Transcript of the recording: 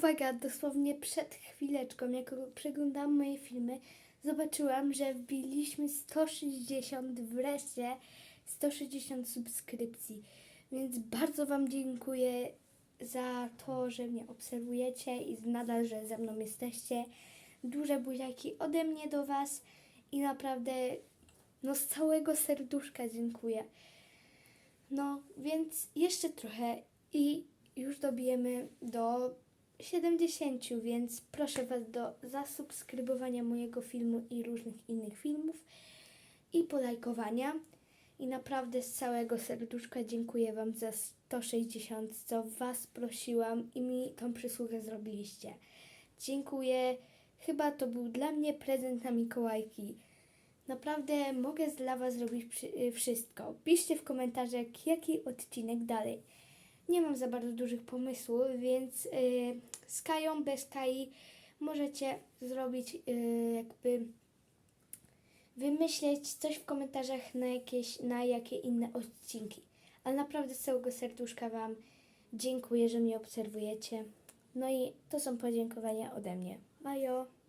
Uwaga, dosłownie przed chwileczką, jak przeglądałam moje filmy, zobaczyłam, że wbiliśmy 160, wreszcie 160 subskrypcji. Więc bardzo Wam dziękuję za to, że mnie obserwujecie i nadal, że ze mną jesteście. Duże buziaki ode mnie do Was i naprawdę no z całego serduszka dziękuję. No, więc jeszcze trochę i już dobijemy do 70, więc proszę Was do zasubskrybowania mojego filmu i różnych innych filmów i polajkowania. I naprawdę z całego serduszka dziękuję Wam za 160, co Was prosiłam i mi tą przysługę zrobiliście. Dziękuję. Chyba to był dla mnie prezent na Mikołajki. Naprawdę mogę dla Was zrobić y, wszystko. Piszcie w komentarzach, jaki odcinek dalej. Nie mam za bardzo dużych pomysłów, więc y, z Kają, bez Kai możecie zrobić y, jakby wymyśleć coś w komentarzach na jakieś, na jakie inne odcinki. Ale naprawdę z całego serduszka Wam dziękuję, że mnie obserwujecie. No i to są podziękowania ode mnie. Majo!